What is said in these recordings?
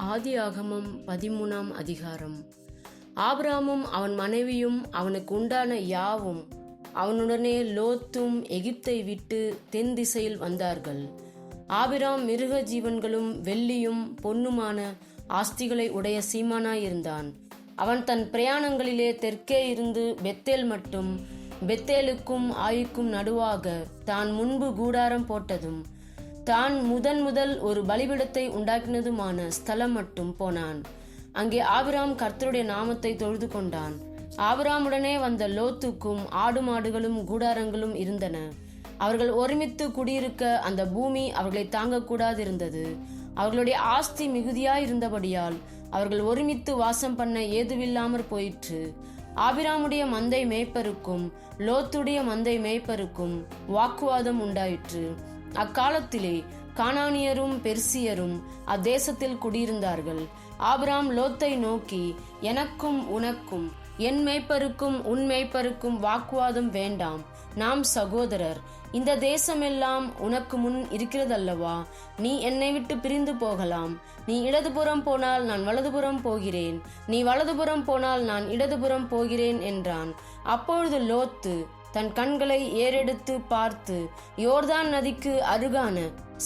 ஆதி ஆகமம் பதிமூணாம் அதிகாரம். ஆபிராமும் அவன் மனைவியும் அவனுக்கு உண்டான யாவும் அவனுடனே லோத்தும் எகிப்தை விட்டு தென் திசையில் வந்தார்கள். ஆபிராம் மிருக ஜீவன்களும் வெள்ளியும் பொன்னுமான ஆஸ்திகளை உடைய சீமானாயிருந்தான். அவன் தன் பிரயாணங்களிலே தெற்கே இருந்து பெத்தேல் மட்டும் பெத்தேலுக்கும் ஆயுக்கும் நடுவாக தான் முன்பு கூடாரம் போட்டதும் தான் முதன் முதல் ஒரு பலிபிடத்தை உண்டாக்கினதுமான ஸ்தலம் மட்டும் போனான். அங்கே ஆபிராம் கர்த்தருடைய நாமத்தை தொழுது கொண்டான். ஆபிராமுடனே வந்த லோத்துக்கும் ஆடு மாடுகளும் கூடாரங்களும் இருந்தன. அவர்கள் ஒருமித்து குடியிருக்க அந்த பூமி அவர்களை தாங்கக்கூடாதிருந்தது. அவர்களுடைய ஆஸ்தி மிகுதியாயிருந்தபடியால் அவர்கள் ஒருமித்து வாசம் பண்ண ஏதுவில்லாமற் போயிற்று. ஆபிராமுடைய மந்தை மேய்ப்பருக்கும் லோத்துடைய மந்தை மேய்ப்பருக்கும் வாக்குவாதம் உண்டாயிற்று. அக்காலத்திலே கானானியரும் பெர்சியரும் அத்தேசத்தில் குடியிருந்தார்கள். ஆபிராம் லோத்தை நோக்கி எனக்கும் உனக்கும் என் மேய்ப்பருக்கும் உன் மேய்ப்பருக்கும் வாக்குவாதம் வேண்டாம். நாம் சகோதரர் இந்த தேசமெல்லாம் உனக்கு முன் இருக்கிறதல்லவா? நீ என்னை விட்டு பிரிந்து போகலாம். நீ இடதுபுறம் போனால் நான் வலதுபுறம் போகிறேன். நீ வலதுபுறம் போனால் நான் இடதுபுறம் போகிறேன் என்றான். அப்பொழுது லோத்து தன் கண்களை ஏறெடுத்து பார்த்து யோர்தான் நதிக்கு அருகான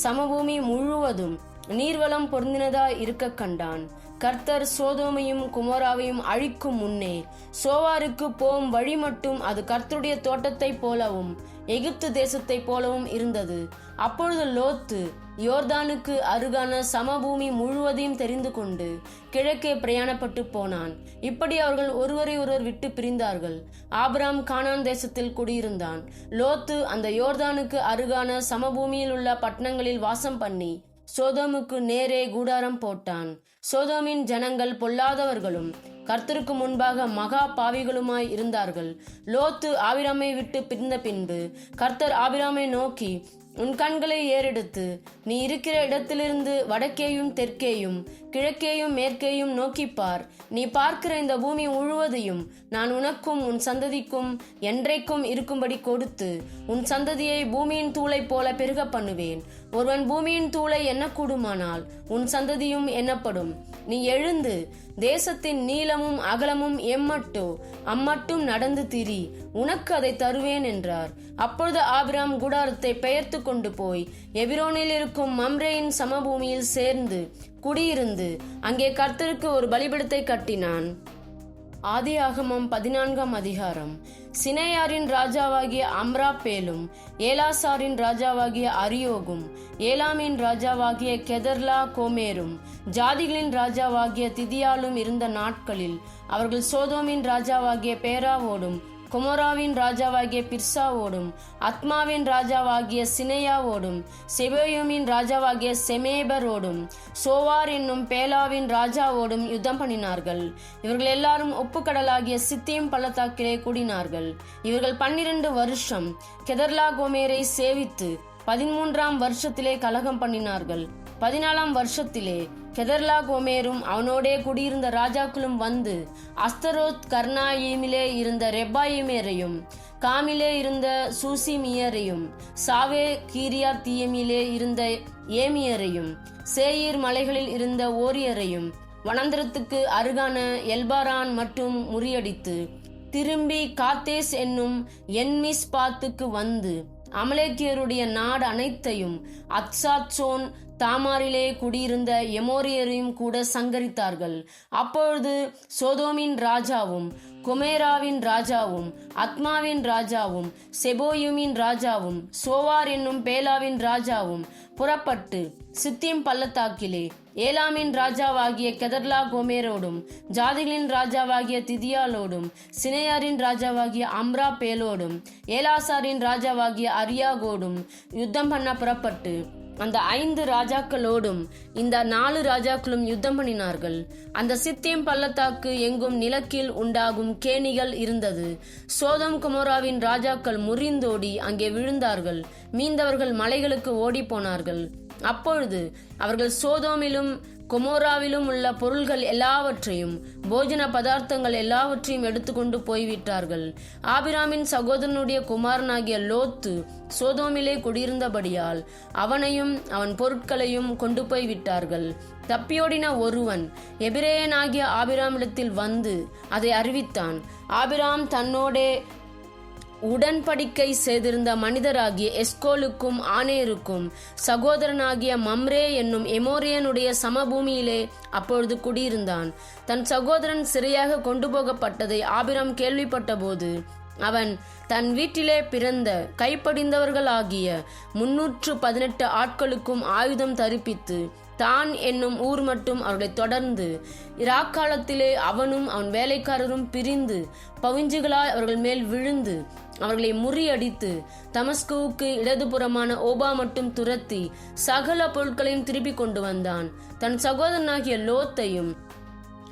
சமபூமி முழுவதும் நீர்வளம் பொருந்தினதாய் இருக்க கண்டான். கர்த்தர் சோதோமையும் குமோராவையும் அழிக்கும் முன்னே சோவாருக்கு போம் வழி மட்டும் அது கர்த்தருடைய தோட்டத்தைப் போலவும் எகிப்து தேசத்தைப் போலவும் இருந்தது. அப்பொழுது லோத்து யோர்தானுக்கு அருகான சமபூமி முழுவதையும் தெரிந்து கொண்டு கிழக்கே பிரயாணப்பட்டு போனான். இப்படி அவர்கள் ஒருவரை ஒருவர் விட்டு பிரிந்தார்கள். ஆபிராம் கானான் தேசத்தில் குடியிருந்தான். லோத்து அந்த யோர்தானுக்கு அருகான சமபூமியில் உள்ள பட்டணங்களில் வாசம் பண்ணி சோதோமுக்கு நேரே கூடாரம் போட்டான். சோதோமின் ஜனங்கள் பொல்லாதவர்களும் கர்த்தருக்கு முன்பாக மகா பாவிகளுமாய் இருந்தார்கள். லோத்து ஆபிராமை விட்டு பிரிந்த பின்பு கர்த்தர் ஆபிராமை நோக்கி உன் கண்களை ஏறெடுத்து நீ இருக்கிற இடத்திலிருந்து வடக்கேயும் தெற்கேயும் கிழக்கேயும் மேற்கேயும் நோக்கிப்பார். நீ பார்க்கிற இந்த பூமி முழுவதையும் நான் உனக்கும் உன் சந்ததிக்கும் என்றைக்கும் இருக்கும்படி கொடுத்து உன் சந்ததியை பூமியின் தூளை போல பெருக பண்ணுவேன். ஒருவன் பூமியின் தூளை எண்ணக்கூடுமானால் உன் சந்ததியும் எண்ணப்படும். நீ எழுந்து தேசத்தின் நீளமும் அகலமும் எம்மட்டோ அம்மட்டும் நடந்து திரி உனக்கு அதை தருவேன் என்றார். அப்பொழுது ஆபிராம் குடாரத்தை பெயர்த்து கொண்டு போய் எபிரோனில் இருக்கும் மம்ரேயின் சமபூமியில் சேர்ந்து குடியிருந்து அங்கே கர்த்தருக்கு ஒரு பலிபிடத்தை கட்டினான். ஆதியாகமம் பதினான்காம் அதிகாரம். சினையாரின் ராஜாவாகிய அம்ராப்பேலும் ஏலாசாரின் ராஜாவாகிய அரியோகும் ஏலாமின் ராஜாவாகிய கெதர்லா கோமேரும் ஜாதிகளின் ராஜாவாகிய திதியாலும் இருந்த நாட்களில் அவர்கள் சோதோமின் ராஜாவாகிய பேராவோடும் குமோராவின் ராஜாவாகிய பிர்சாவோடும் அத்மாவின் ராஜாவாகிய சினையாவோடும் செபேயுமின் ராஜாவாகிய செமேபரோடும் சோவார் என்னும் பேலாவின் ராஜாவோடும் யுத்தம் பண்ணினார்கள். இவர்கள் எல்லாரும் ஒப்புக்கடலாகிய சித்தியும் பள்ளத்தாக்கிலே கூடினார்கள். இவர்கள் பன்னிரண்டு வருஷம் கெதர்லா கோமேரை சேவித்து பதிமூன்றாம் வருஷத்திலே கலகம் பண்ணினார்கள். பதினாலாம் வருஷத்திலே கெதர்லா கோமேரும் அவனோடே குடியிருந்த ராஜாக்களும் வந்து அஸ்தரோத் கர்னாயிமிலே இருந்த ரெப்பாயிமேரையும் காமிலே இருந்த சூசிமியரையும் சாவே கீரியா தீயமிலே இருந்த ஏமியரையும் சேயீர் மலைகளில் இருந்த ஓரியரையும் வனந்திரத்துக்கு அருகான எல்பாரான் மற்றும் முறியடித்து திரும்பி காத்தேஸ் என்னும் என்மிஸ் பாத்துக்கு வந்து அமலேக்கியருடைய நாடு அனைத்தையும் அத்சாத்சோன் தாமாரிலே குடியிருந்த எமோரியரையும் கூட சங்கரித்தார்கள். அப்பொழுது சோதோமின் ராஜாவும் குமேராவின் ராஜாவும் அத்மாவின் ராஜாவும் செபோயுமின் ராஜாவும் சோவார் என்னும் பேலாவின் ராஜாவும் புறப்பட்டு சித்திம் பள்ளத்தாக்கிலே ஏலாமின் ராஜாவாகிய கெதர்லா கோமேரோடும் ஜாதிகளின் ராஜாவாகிய திதியாலோடும் சினையாரின் ராஜாவாகிய அம்ரா பேலோடும் ஏலாசாரின் ராஜாவாகிய அரியாகோடும் யுத்தம் பண்ண புறப்பட்டு அந்த ஐந்து ராஜாக்களோடும் இந்த நாலு ராஜாக்களும் யுத்தம் பண்ணினார்கள். அந்த சித்தியம் பள்ளத்தாக்கு எங்கும் நிலக்கில் உண்டாகும் கேணிகள் இருந்தது. சோதம் குமோராவின் ராஜாக்கள் முறிந்தோடி அங்கே விழுந்தார்கள். மீந்தவர்கள் மலைகளுக்கு ஓடி போனார்கள் அப்பொழுது அவர்கள் சோதோமிலும் கொமோராவிலும் உள்ள பொருள்கள் எல்லாவற்றையும் போஜன பதார்த்தங்கள் எல்லாவற்றையும் எடுத்துக்கொண்டு போய்விட்டார்கள். ஆபிராமின் சகோதரனுடைய குமாரனாகிய லோத்து சோதோமிலே குடியிருந்தபடியால் அவனையும் அவன் பொருட்களையும் கொண்டு போய் விட்டார்கள் தப்பியோடின ஒருவன் எபிரேயனாகிய ஆபிராமிடத்தில் வந்து அதை அறிவித்தான். ஆபிராம் தன்னோடே உடன்படிக்கை செய்திருந்த மனிதராகிய எஸ்கோலுக்கும் ஆனேருக்கும் சகோதரனாகிய மம்ரே என்னும் எமோரியனுடைய சமபூமியிலே அப்பொழுது குடியிருந்தான். தன் சகோதரன் சிறையாக கொண்டு போகப்பட்டதை ஆபிரம் கேள்விப்பட்டபோது அவன் தன் வீட்டிலே பிறந்த கைப்படிந்தவர்களாகிய முன்னூற்று பதினெட்டு ஆட்களுக்கும் ஆயுதம் தரிப்பித்து தான் என்னும் ஊர் மட்டும் அவர்களை தொடர்ந்து. இராக்காலத்திலே அவனும் அவன் வேலைக்காரரும் பிரிந்து பவிஞ்சுகளாய் அவர்கள் மேல் விழுந்து அவர்களை முறியடித்து தமஸ்குவுக்கு இடதுபுறமான ஓபா மட்டும் துரத்தி சகல பொருட்களையும் திருப்பி கொண்டு வந்தான். தன் சகோதரனாகிய லோத்தையும்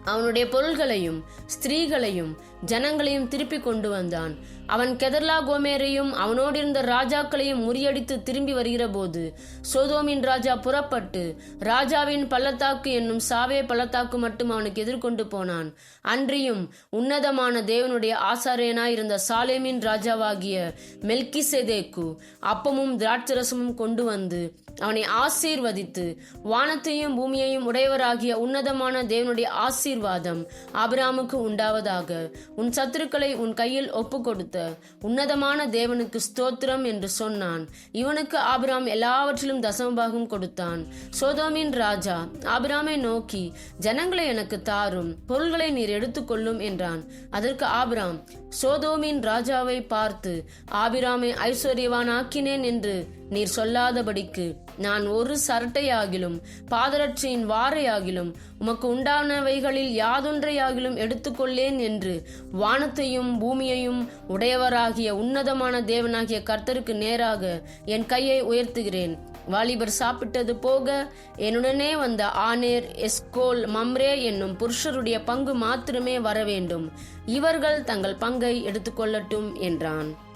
அவனுடைய பொருள்களையும் ஸ்திரீகளையும் ஜனங்களையும் திருப்பி கொண்டு வந்தான். அவன் கெதர்லா கோமேரையும் அவனோடு இருந்த ராஜாக்களையும் முறியடித்து திரும்பி வருகிற போது சோதோமின் ராஜா புறப்பட்டு ராஜாவின் பள்ளத்தாக்கு என்னும் சாவே பள்ளத்தாக்கு மட்டும் அவனுக்கு எதிர்கொண்டு போனான். அன்றியும் உன்னதமான தேவனுடைய ஆசாரியனாயிருந்த சாலேமின் ராஜாவாகிய மெல்கிசெதேக்கு அப்பமும் திராட்சரசமும் கொண்டு வந்து அவனை ஆசீர்வதித்து வானத்தையும் பூமியையும் உடையவராகிய உன்னதமான தேவனுடைய ஆசீர்வாதம் ஆபிராமுக்கு உண்டாவதாக. உன் சத்துருக்களை உன் கையில் ஒப்பு கொடுத்த உன்னதமான தேவனுக்கு ஸ்தோத்திரம் என்று சொன்னான். இவனுக்கு ஆபிராம் எல்லாவற்றிலும் தசமபாகம் கொடுத்தான். சோதோமின் ராஜா ஆபிராமை நோக்கி ஜனங்களை எனக்கு தாரும் பொருள்களை நீர் எடுத்துக்கொள்ளும் என்றான். அதற்கு ஆபிராம் சோதோமின் ராஜாவை பார்த்து ஆபிராமை ஐஸ்வர்யவானாக்கினேன் என்று நீர் சொல்லாதபடிக்கு நான் ஒரு சரட்டையாகிலும் பாதரட்சியின் வாரையாகிலும் உமக்கு உண்டானவைகளில் யாதொன்றையாகிலும் எடுத்துக்கொள்ளேன் என்று வானத்தையும் பூமியையும் உடையவராகிய உன்னதமான தேவனாகிய கர்த்தருக்கு நேராக என் கையை உயர்த்துகிறேன். வாலிபர் சாப்பிட்டது போக என்னுடனே வந்த ஆனேர் எஸ்கோல் மம்ரே என்னும் புருஷருடைய பங்கு மாத்திரமே வர வேண்டும் இவர்கள் தங்கள் பங்கை எடுத்துக்கொள்ளட்டும் என்றான்.